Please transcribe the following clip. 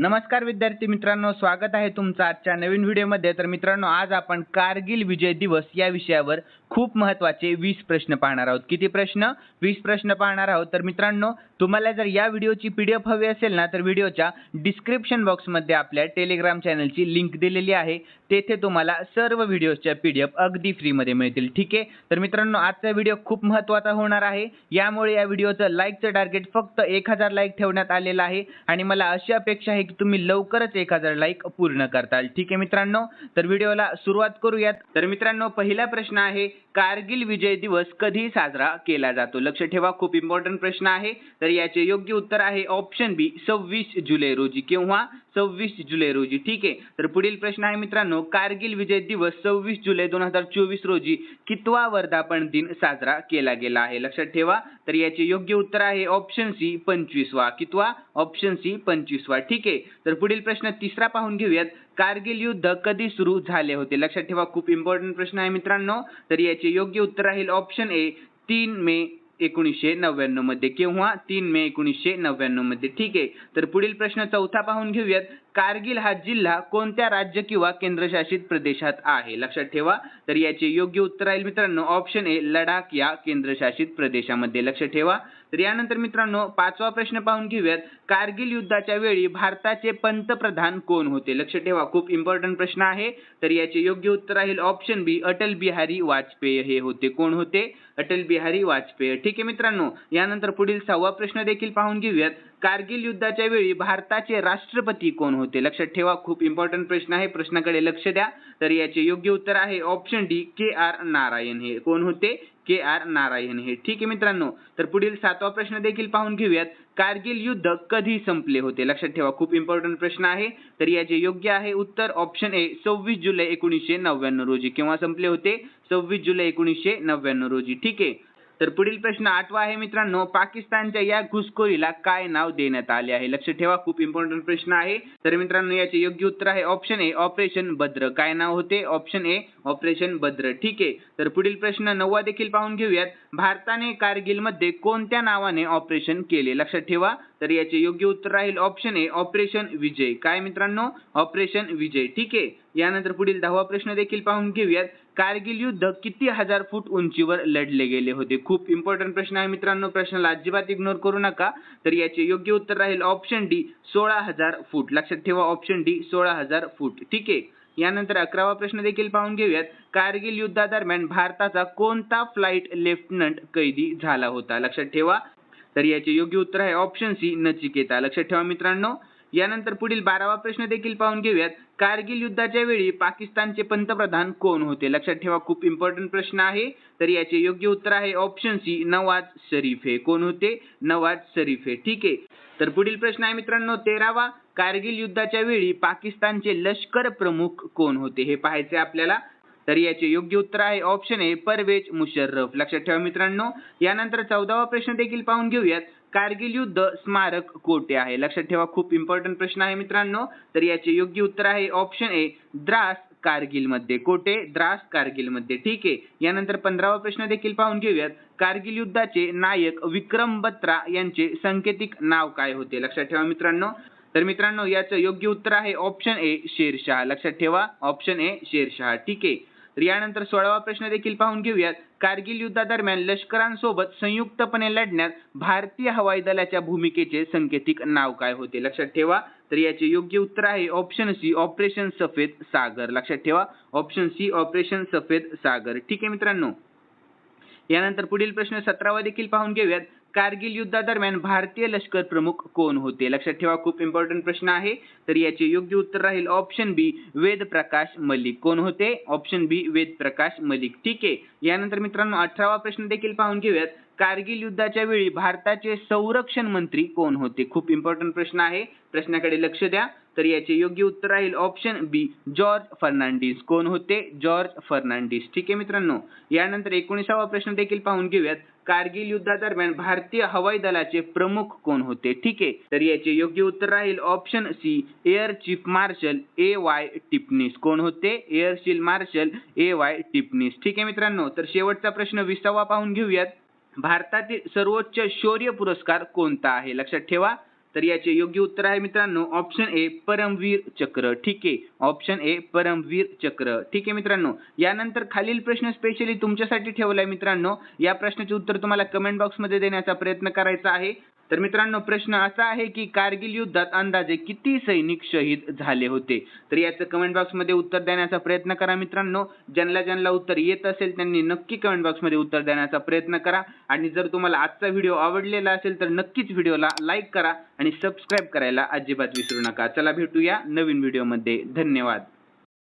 नमस्कार विद्यार्थी मित्रांनो स्वागत आहे तुमचं आजच्या नवीन व्हिडिओमध्ये. तर मित्रांनो आज आपण कारगिल विजय दिवस या विषयावर खूप महत्त्वाचे वीस प्रश्न पाहणार आहोत. किती प्रश्न? वीस प्रश्न पाहणार आहोत. तर मित्रांनो तुम्हाला जर या व्हिडिओची पी डी एफ हवी असेल ना तर व्हिडिओच्या डिस्क्रिप्शन बॉक्समध्ये आपल्या टेलिग्राम चॅनलची लिंक दिलेली आहे. तेथे तुम्हाला सर्व व्हिडिओच्या पी डी एफ अगदी फ्रीमध्ये मिळतील. ठीक आहे? तर मित्रांनो आजचा व्हिडिओ खूप महत्त्वाचा होणार आहे. यामुळे या व्हिडिओचं लाईकचं टार्गेट फक्त एक हजार लाईक ठेवण्यात आलेलं आहे. आणि मला अशी अपेक्षा आहे की तुम्ही लवकरच एक हजार लाईक पूर्ण करताल. ठीक आहे मित्रांनो? तर व्हिडिओला सुरुवात करूयात. तर मित्रांनो पहिला प्रश्न आहे कारगिल विजय दिवस कधी साजरा केला जातो? लक्ष ठेवा खूप इम्पॉर्टंट प्रश्न आहे. तर याचे योग्य उत्तर आहे ऑप्शन बी सव्वीस जुलै रोजी. किंवा सव्वीस जुलै रोजी. ठीक आहे? तर पुढील प्रश्न आहे मित्रांनो कारगिल विजय दिवस सव्वीस जुलै दोन हजार चोवीस रोजी कितवा वर्धापन दिन साजरा केला गेला आहे? लक्षात ठेवा. तर याचे योग्य उत्तर आहे ऑप्शन सी पंचवीसवा. कितवा? ऑप्शन सी पंचवीसवा. ठीक आहे? तर पुढील प्रश्न तिसरा पाहून घेऊयात. कारगिल युद्ध कधी सुरू झाले होते? लक्षात ठेवा खूप इम्पॉर्टंट प्रश्न आहे मित्रांनो. तर याचे योग्य उत्तर राहील ऑप्शन ए तीन मे एकोणीसशे नव्याण्णवमध्ये किंवा तीन मे एकोणीसशे नव्याण्णवमध्ये ठीक आहे. तर पुढील प्रश्न चौथा पाहून घेऊयात. कारगिल हा जिल्हा कोणत्या राज्य किंवा केंद्रशासित प्रदेशात आहे? लक्षात ठेवा. तर याचे योग्य उत्तर राहील मित्रांनो ऑप्शन ए लडाख या केंद्रशासित प्रदेशामध्ये. लक्षात ठेवा. तर यानंतर मित्रांनो पाचवा प्रश्न पाहून घेऊयात. कारगिल युद्धाच्या वेळी भारताचे पंतप्रधान कोण होते? लक्ष ठेवा खूप इम्पॉर्टंट प्रश्न आहे. तर याचे योग्य उत्तर राहील ऑप्शन बी अटल बिहारी वाजपेयी हे होते. कोण होते? अटल बिहारी वाजपेयी. ठीक आहे मित्रांनो. यानंतर पुढील सहावा प्रश्न देखील पाहून घेऊयात. कारगिल युद्धाच्या वेळी भारताचे राष्ट्रपती कोण होते? लक्षात ठेवा खूप इम्पॉर्टंट प्रश्न आहे. प्रश्नाकडे लक्ष द्या. तर याचे योग्य उत्तर आहे option D K R Narayan हे. कोण होते? के आर नारायण हे. ठीक आहे मित्रांनो तर पुढील सातवा प्रश्न देखील पाहून घेऊयात. कारगिल युद्ध कधी संपले होते? लक्षात ठेवा खूप इम्पॉर्टंट प्रश्न आहे. तर याचे योग्य आहे उत्तर ऑप्शन ए सव्वीस जुलै एकोणीसशे नव्याण्णव रोजी. केव्हा संपले होते? सव्वीस जुलै एकोणीसशे नव्याण्णव रोजी. ठीक आहे. तर पुढील प्रश्न आठवा आहे मित्रांनो पाकिस्तानच्या या घुसखोरीला काय नाव देण्यात आले आहे? लक्ष ठेवा खूप इम्पॉर्टंट प्रश्न आहे. तर मित्रांनो याचे योग्य उत्तर आहे ऑप्शन ए ऑपरेशन भद्र. काय नाव होते? ऑप्शन ए ऑपरेशन भद्र. ठीक आहे. तर पुढील प्रश्न नववा देखील पाहून घेऊयात. भारताने कारगिलमध्ये कोणत्या नावाने ऑपरेशन केले? लक्षात ठेवा. तर याचे योग्य उत्तर राहील ऑप्शन ए ऑपरेशन विजय. काय मित्रांनो? ऑपरेशन विजय. ठीक आहे. यानंतर पुढील दहावा प्रश्न देखील पाहून घेऊयात. कारगिल युद्ध किती हजार फूट उंचीवर लढले गेले होते? खूप इम्पॉर्टंट प्रश्न आहे मित्रांनो. प्रश्नाला अजिबात इग्नोर करू नका. तर याचे योग्य उत्तर राहील ऑप्शन डी सोळा हजार फूट. लक्षात ठेवा ऑप्शन डी सोळा हजार फूट. ठीक आहे? यानंतर अकरावा प्रश्न देखील पाहून घेऊयात. कारगिल युद्धादरम्यान भारताचा कोणता फ्लाईट लेफ्टनंट कैदी झाला होता? लक्षात ठेवा. तर याचे योग्य उत्तर आहे ऑप्शन सी नचिकेता. लक्षात ठेवा मित्रांनो. यानंतर पुढील बारावा प्रश्न देखील पाहून घेऊयात. कारगिल युद्धाच्या वेळी पाकिस्तानचे पंतप्रधान कोण होते? लक्षात ठेवा खूप इम्पॉर्टंट प्रश्न आहे. तर याचे योग्य उत्तर आहे ऑप्शन सी नवाज शरीफ. हे कोण होते? नवाज शरीफ. हे ठीक आहे. तर पुढील प्रश्न आहे मित्रांनो तेरावा. कारगिल युद्धाच्या वेळी पाकिस्तानचे लष्कर प्रमुख कोण होते? हे पाहायचे आपल्याला. तर याचे योग्य उत्तर आहे ऑप्शन ए परवेज मुशर्रफ. लक्षात ठेवा मित्रांनो. यानंतर चौदावा प्रश्न देखील पाहून घेऊयात. कारगिल युद्ध स्मारक कोठे आहे? लक्षात ठेवा खूप इम्पॉर्टंट प्रश्न आहे मित्रांनो. तर याचे योग्य उत्तर आहे ऑप्शन ए द्रास कारगिलमध्ये कोठे? द्रास कारगिलमध्ये ठीक आहे. यानंतर पंधरावा प्रश्न देखील पाहून घेऊयात. कारगिल युद्धाचे नायक विक्रम बत्रा यांचे सांकेतिक नाव काय होते? लक्षात ठेवा मित्रांनो. तर मित्रांनो याचं योग्य उत्तर आहे ऑप्शन ए शेरशहा. लक्षात ठेवा ऑप्शन ए शेरशहा. ठीक आहे. यानंतर सोळावा प्रश्न देखील पाहून घेऊयात. कारगिल युद्धादरम्यान लष्करांसोबत संयुक्तपणे लढण्यात भारतीय हवाई दलाच्या भूमिकेचे सांकेतिक नाव काय होते? लक्षात ठेवा. तर याचे योग्य उत्तर आहे ऑप्शन सी ऑपरेशन सफेद सागर. लक्षात ठेवा. ऑप्शन सी ऑपरेशन सफेद सागर. ठीक आहे मित्रांनो. यानंतर पुढील प्रश्न सतरावा देखील पाहून घेऊयात. कारगिल युद्धादरम्यान भारतीय लष्कर प्रमुख कोण होते? लक्षात ठेवा खूप इम्पॉर्टंट प्रश्न आहे. तर याचे योग्य उत्तर राहील ऑप्शन बी वेद प्रकाश मलिक. कोण होते? Option B Ved Prakash Malik. ठीक आहे. यानंतर मित्रांनो अठरावा प्रश्न देखील पाहून घेऊयात. कारगिल युद्धाच्या वेळी भारताचे संरक्षण मंत्री कोण होते? खूप इम्पॉर्टंट प्रश्न आहे. प्रश्नाकडे लक्ष द्या. तर याचे योग्य उत्तर राहील ऑप्शन बी जॉर्ज फर्नांडिस. कोण होते? जॉर्ज फर्नांडिस. ठीक आहे मित्रांनो. यानंतर एकोणीसावा प्रश्न देखील पाहून घेऊयात. कारगिल युद्धादरम्यान भारतीय हवाई दलाचे प्रमुख कोण होते? ठीक आहे. तर याचे योग्य उत्तर राहील option C air chief marshal A Y Tipnis कोण होते? Air chief marshal A Y Tipnis ठीक आहे मित्रांनो. तर शेवटचा प्रश्न विसावा पाहून घेऊयात. भारतातील सर्वोच्च शौर्य पुरस्कार कोणता आहे? लक्षात ठेवा. तर याचे योग्य उत्तर आहे मित्रांनो ऑप्शन ए परमवीर चक्र. ठीक आहे. ऑप्शन ए परमवीर चक्र. ठीक आहे मित्रांनो. यानंतर खालील प्रश्न स्पेशली तुमच्यासाठी ठेवलाय मित्रांनो. या प्रश्नाचे उत्तर तुम्हाला कमेंट बॉक्समध्ये देण्याचा प्रयत्न करायचा आहे. तर मित्रांनो प्रश्न असा आहे की कारगिल युद्धात अंदाजे किती सैनिक शहीद झाले होते? तर याचं कमेंट बॉक्समध्ये उत्तर देण्याचा प्रयत्न करा मित्रांनो. ज्यांना ज्यांना उत्तर येत असेल त्यांनी नक्की कमेंट बॉक्समध्ये उत्तर देण्याचा प्रयत्न करा. आणि जर तुम्हाला आजचा व्हिडिओ आवडलेला असेल तर नक्कीच व्हिडिओला लाईक करा आणि सबस्क्राईब करायला अजिबात विसरू नका. चला भेटूया नवीन व्हिडिओमध्ये धन्यवाद.